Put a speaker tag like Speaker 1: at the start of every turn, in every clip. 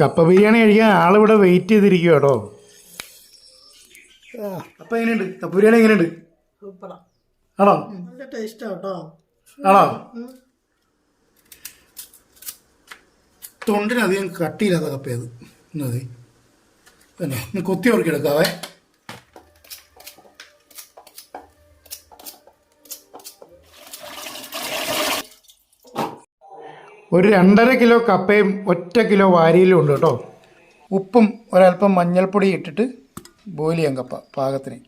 Speaker 1: കപ്പ ബിരിയാണി കഴിക്കാൻ ആളിവിടെ വെയിറ്റ് ചെയ്തിരിക്കുക കേട്ടോ. അപ്പം എങ്ങനെയുണ്ട്? കപ്പ ബിരിയാണി എങ്ങനെയുണ്ട്?
Speaker 2: സൂപ്പറാ.
Speaker 1: ആണോ?
Speaker 2: നല്ല ടേസ്റ്റാ കേട്ടോ.
Speaker 1: ആണോ? തൊണ്ടിനധികം കട്ടിയില്ലാത്ത കപ്പയത് പിന്നെ കൊത്തി ഉറക്കി ഒരു രണ്ടര കിലോ കപ്പയും ഒറ്റ കിലോ വാരിയിലും ഉണ്ട് കേട്ടോ. ഉപ്പും ഒരല്പം മഞ്ഞൾപ്പൊടി ഇട്ടിട്ട് ബോയിൽ ചെയ്യാം കപ്പ പാകത്തിന്.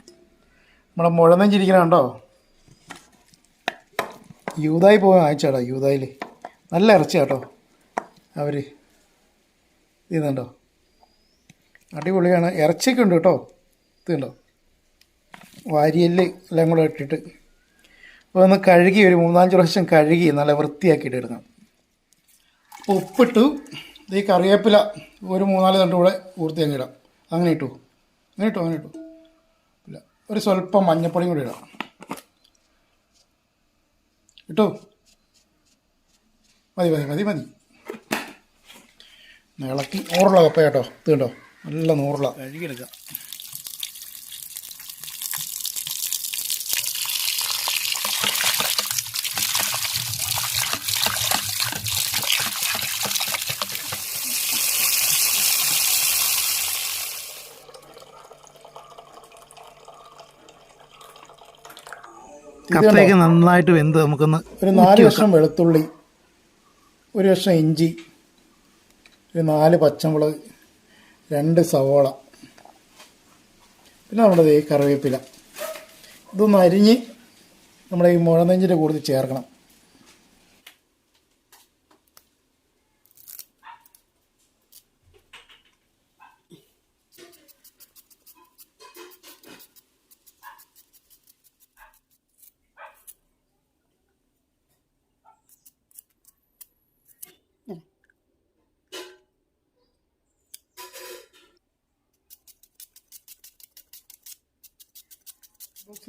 Speaker 1: നമ്മളെ മുഴനെഞ്ചിരിക്കണ കണ്ടോ? യൂതായി പോകാൻ അയച്ചാടാ യൂതായിൽ നല്ല ഇറച്ചി കേട്ടോ. അവർ ഇതുണ്ടോ അടിപൊളിയാണ്. ഇറച്ചിയൊക്കെ ഉണ്ട് കേട്ടോ. ഇതുണ്ടോ വാരിയൽ എല്ലാം കൂടെ ഇട്ടിട്ട്. അപ്പോൾ ഒന്ന് കഴുകി ഒരു മൂന്നാഞ്ച് പ്രാവശ്യം കഴുകി നല്ല വൃത്തിയാക്കിയിട്ട് എടുക്കണം. ഉപ്പിട്ടു. ഈ കറിവേപ്പില ഒരു മൂന്നാൽ തണ്ട് കൂടെ ഊർത്തി അങ്ങ് ഇടാം. അങ്ങനെ ഇട്ടു. അങ്ങനെ ഇട്ടു അങ്ങനെ ഇട്ടു. ഇല്ല ഒരു സ്വല്പം മഞ്ഞപ്പൊടിയും കൂടി ഇടാം. ഇട്ടു. മതി മതി മതി മതി. ഇളക്കി. നൂറുള്ള കപ്പ കേട്ടോ ഇത് കണ്ടോ? നല്ല നൂറുള്ള. കഴുകിയെടുക്കാം.
Speaker 3: കപ്പയൊക്കെ നന്നായിട്ട് വെന്ത് നമുക്കൊന്ന്
Speaker 1: ഒരു നാല് കഷ്ണം വെളുത്തുള്ളി ഒരു കഷ്ണം ഇഞ്ചി ഒരു നാല് പച്ചമുളക് രണ്ട് സവോള പിന്നെ നമ്മുടെ ഈ കറിവേപ്പില. ഇതൊന്ന് അരിഞ്ഞ് നമ്മുടെ ഈ മുഴനെഞ്ചിന്റെ കൂടുതൽ ചേർക്കണം.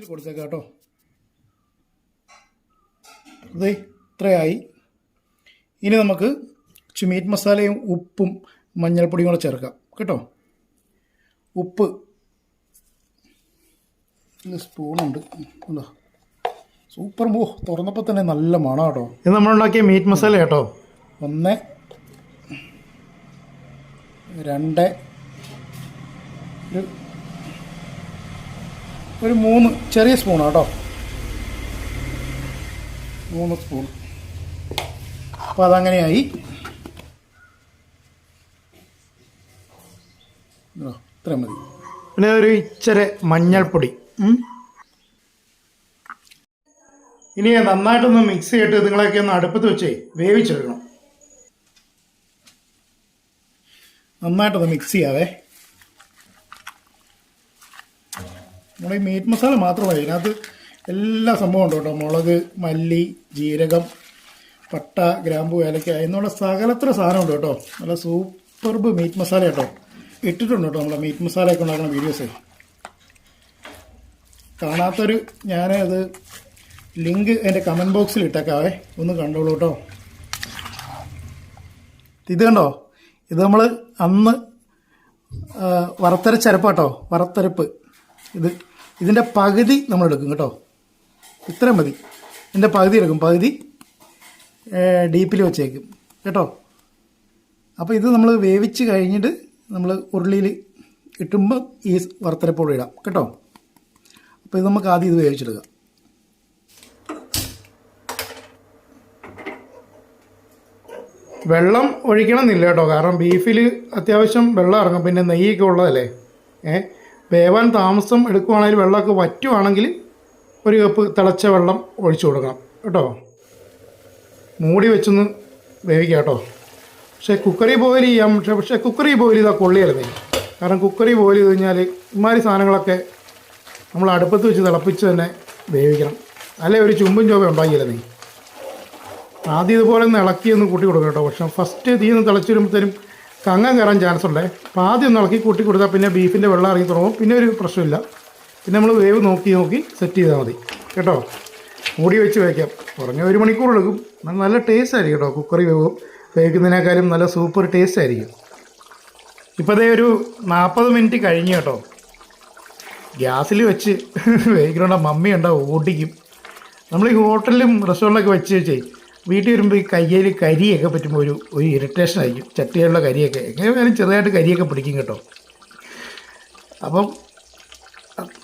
Speaker 1: ബോക്സിൽ കൊടുത്തേക്കാം കേട്ടോ. അതെ ഇത്രയായി. ഇനി നമുക്ക് ഇച്ചിരി മീറ്റ് മസാലയും ഉപ്പും മഞ്ഞൾപ്പൊടിയും കൂടെ ചേർക്കാം കേട്ടോ. ഉപ്പ്. സ്പൂണുണ്ട്. ഉണ്ടോ? സൂപ്പർ മോ തുറന്നപ്പോൾ തന്നെ നല്ല മണം കേട്ടോ.
Speaker 3: ഇത് നമ്മളുണ്ടാക്കിയ മീറ്റ് മസാല കേട്ടോ.
Speaker 1: ഒന്ന് രണ്ട് ഒരു ഒരു മൂന്ന് ചെറിയ സ്പൂൺ കേട്ടോ. മൂന്ന് സ്പൂൺ. അപ്പോൾ അതങ്ങനെയായി. ഇത്ര മതി.
Speaker 3: പിന്നെ ഒരു ഇച്ചിരി മഞ്ഞൾപ്പൊടി.
Speaker 1: ഇനി നന്നായിട്ടൊന്ന് മിക്സ് ചെയ്തിട്ട് നിങ്ങളൊക്കെ ഒന്ന് അടുപ്പത്ത് വെച്ചേ വേവിച്ചെടുക്കണം. നന്നായിട്ടൊന്ന് മിക്സ് ചെയ്യാവേ. നമ്മുടെ ഈ മീറ്റ് മസാല മാത്രമല്ല ഇതിനകത്ത് എല്ലാ സംഭവം ഉണ്ട് കേട്ടോ. മുളക് മല്ലി ജീരകം പട്ട ഗ്രാമ്പു ഏലക്ക എന്നുള്ള സകലത്ര സാധനം ഉണ്ട് കേട്ടോ. നല്ല സൂപ്പർബ് മീറ്റ് മസാല കേട്ടോ. ഇട്ടിട്ടുണ്ട് കേട്ടോ നമ്മളെ മീറ്റ് മസാലയൊക്കെ ഉണ്ടാക്കുന്ന വീഡിയോസ് കാണാത്തൊരു ഞാനത് ലിങ്ക് എന്റെ കമന്റ് ബോക്സിൽ ഇട്ടേക്കാവേ. ഒന്ന് കണ്ടോളൂ കേട്ടോ. ഇത് കണ്ടോ? ഇത് നമ്മൾ അന്ന് വറുത്തരച്ചരപ്പാട്ടോ വറുത്തരപ്പ്. ഇത് ഇതിന്റെ പകുതി നമ്മൾ എടുക്കും കേട്ടോ. ഇത്രയും മതി. ഇതിന്റെ പകുതി എടുക്കും. പകുതി ഡീപ്പിൽ വെച്ചേക്കും. കേട്ടോ? അപ്പോൾ ഇത് നമ്മൾ വേവിച്ച് കഴിഞ്ഞിട്ട് നമ്മൾ ഉരുളിയിൽ ഇട്ടുമ്പോൾ ഈ വറുത്തരപ്പോളം ഇടാം. കേട്ടോ? അപ്പോൾ ഇത് നമുക്ക് ആദ്യം ഇത് വേവിച്ചെടുക്കാം. വെള്ളം ഒഴിക്കണമെന്നില്ല കേട്ടോ. കാരണം ബീഫിൽ അത്യാവശ്യം വെള്ളം ഇറങ്ങും. പിന്നെ നെയ്യൊക്കെ ഉള്ളതല്ലേ? ഏ? വേവാൻ താമസം എടുക്കുവാണെങ്കിൽ വെള്ളമൊക്കെ വറ്റുവാണെങ്കിൽ ഒരു കപ്പ് തിളച്ച വെള്ളം ഒഴിച്ചു കൊടുക്കണം. കേട്ടോ? മൂടി വെച്ചൊന്ന് വേവിക്കാം കേട്ടോ. പക്ഷേ കുക്കറി ബോയിൽ ചെയ്യാം. പക്ഷേ പക്ഷേ കുക്കറി ബോയിൽ ചെയ്താൽ കൊള്ളിയല്ലേ? കാരണം കുക്കറി ബോയിൽ ചെയ്ത് കഴിഞ്ഞാൽ ഇമാതിരി സാധനങ്ങളൊക്കെ നമ്മൾ അടുപ്പത്ത് വെച്ച് തിളപ്പിച്ച് തന്നെ വേവിക്കണം. അല്ലെ ഒരു ചുമ്പും ചോവ ഉണ്ടാക്കിയില്ല നീ? ആദ്യം ഇതുപോലെ ഒന്ന് ഇളക്കി ഒന്ന് കൂട്ടി കൊടുക്കണം കേട്ടോ. പക്ഷേ ഫസ്റ്റ് തീ ഒന്ന് തിളച്ച് വരുമ്പോഴത്തേനും കങ്ങം കയറാൻ ചാൻസ് ഉണ്ട്. അപ്പോൾ ആദ്യം ഒന്ന് ഇളക്കി കൂട്ടി കൊടുത്താൽ പിന്നെ ബീഫിന്റെ വെള്ളം ഇറങ്ങി തുടങ്ങും. പിന്നെ ഒരു പ്രശ്നമില്ല. പിന്നെ നമ്മൾ വേവ് നോക്കി നോക്കി സെറ്റ് ചെയ്താൽ മതി. കേട്ടോ? മൂടി വെച്ച് വയ്ക്കാം കുറഞ്ഞ ഒരു മണിക്കൂർ എടുക്കും. നല്ല ടേസ്റ്റ് ആയിരിക്കും കേട്ടോ കുക്കറി വേവ്. വേവിക്കുന്നതിനേക്കാളും നല്ല സൂപ്പർ ടേസ്റ്റ് ആയിരിക്കും.
Speaker 3: ഇപ്പോൾ അതേ ഒരു നാൽപ്പത് മിനിറ്റ് കഴിഞ്ഞു കേട്ടോ. ഗ്യാസിൽ വെച്ച് വേവിക്കണോണ്ട മമ്മി ഉണ്ടാവും ഓടിക്കും നമ്മൾ ഈ ഹോട്ടലിലും റെസ്റ്റോറന്റിലൊക്കെ വെച്ച് വെച്ചേ വീട്ടിൽ വരുമ്പോൾ ഈ കയ്യിൽ കരിയൊക്കെ പറ്റുമ്പോൾ ഒരു ഒരു ഇറിറ്റേഷൻ ആയിരിക്കും. ചട്ടിയിലുള്ള കരിയൊക്കെ. എങ്ങനെ വേണേലും ചെറുതായിട്ട് കരിയൊക്കെ പിടിക്കും കേട്ടോ. അപ്പം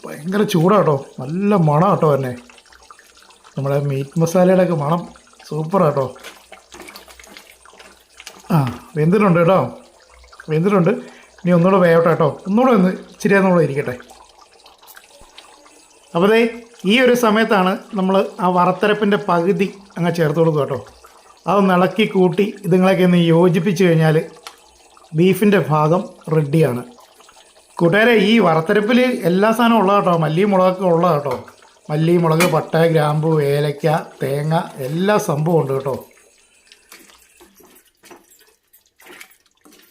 Speaker 3: ഭയങ്കര ചൂടാട്ടോ നല്ല മണം കേട്ടോ തന്നെ നമ്മുടെ മീറ്റ് മസാലയുടെ ഒക്കെ മണം സൂപ്പർ കേട്ടോ ആ വെന്തിട്ടുണ്ട് കേട്ടോ. വെന്തിട്ടുണ്ട്. ഇനി ഒന്നുകൂടെ വേവട്ടെ കേട്ടോ. ഒന്നുകൂടെ ഒന്ന് ഇച്ചിരി ഒന്നുകൂടെ ഇരിക്കട്ടെ. അപ്പോൾ ഈ ഒരു സമയത്താണ് നമ്മൾ ആ വറത്തരപ്പിന്റെ പകുതി അങ്ങ് ചേർത്ത് കൊടുക്കുക കേട്ടോ. അതൊന്ന് ഇളക്കി കൂട്ടി ഇതുങ്ങളൊക്കെ ഒന്ന് യോജിപ്പിച്ച് കഴിഞ്ഞാൽ ബീഫിന്റെ ഭാഗം റെഡിയാണ്. കൂട്ടുകാരെ ഈ വറത്തരപ്പിൽ എല്ലാ സാധനവും ഉള്ളത് കേട്ടോ. മല്ലി മുളകൊക്കെ ഉള്ളത് കേട്ടോ. മല്ലി മുളക് പട്ട ഗ്രാമ്പു ഏലക്ക തേങ്ങ എല്ലാ സംഭവം ഉണ്ട് കേട്ടോ.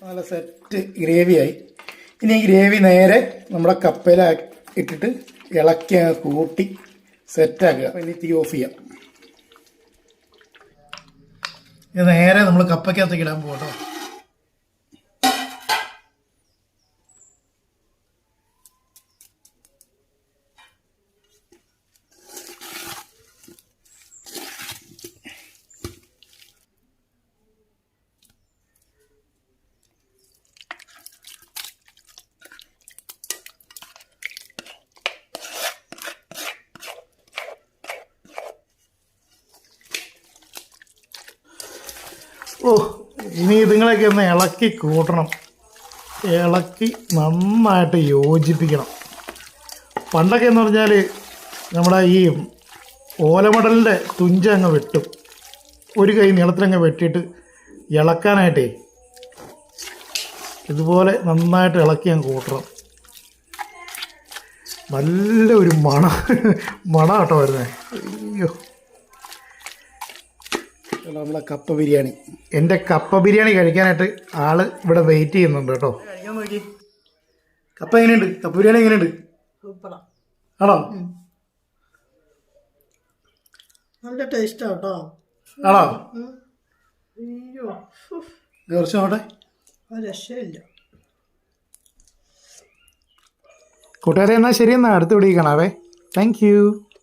Speaker 3: നല്ല സെറ്റ് ഗ്രേവിയായി ഇനി ഈ ഗ്രേവി നേരെ നമ്മുടെ കപ്പയിലാക്കി ഇട്ടിട്ട് ഇളക്കി കൂട്ടി സെറ്റാക്കുക ഇനി തീ ഓഫ് ചെയ്യാം. ഇത് നേരെ നമ്മൾ കപ്പയ്ക്കകത്തേക്ക് ഇടാൻ പോകട്ടോ ഓ ഇനി ഇതുങ്ങളെയൊക്കെ ഒന്ന് ഇളക്കി കൂട്ടണം. ഇളക്കി നന്നായിട്ട് യോജിപ്പിക്കണം. പണ്ടൊക്കെ എന്ന് പറഞ്ഞാൽ നമ്മുടെ ഈ ഓലമടലിന്റെ തുഞ്ച അങ്ങ് വെട്ടും. ഒരു കൈ നീളത്തിലങ്ങ് വെട്ടിയിട്ട് ഇളക്കാനായിട്ടേ ഇതുപോലെ നന്നായിട്ട് ഇളക്കി അങ്ങ് കൂട്ടണം. നല്ല ഒരു മണ മണ കേട്ടോ വരുന്നത് അയ്യോ. നമ്മളെ കപ്പ ബിരിയാണി. എന്റെ കപ്പ ബിരിയാണി കഴിക്കാനായിട്ട് ആൾ ഇവിടെ വെയിറ്റ് ചെയ്യുന്നുണ്ട് കേട്ടോ. കഴിക്കാൻ നോക്കി. കപ്പ എങ്ങനെയുണ്ട്? കപ്പ ബിരിയാണി എങ്ങനെയുണ്ട്? ആണോ?
Speaker 2: നല്ല ടേസ്റ്റാ കേട്ടോ.
Speaker 3: ആണോ. കുറച്ച് നോട്ടെ
Speaker 2: രക്ഷയില്ല.
Speaker 3: കൂട്ടുകാരെ എന്നാൽ ശരി എന്നാൽ അടുത്ത് പിടിക്കണാവേ താങ്ക് യു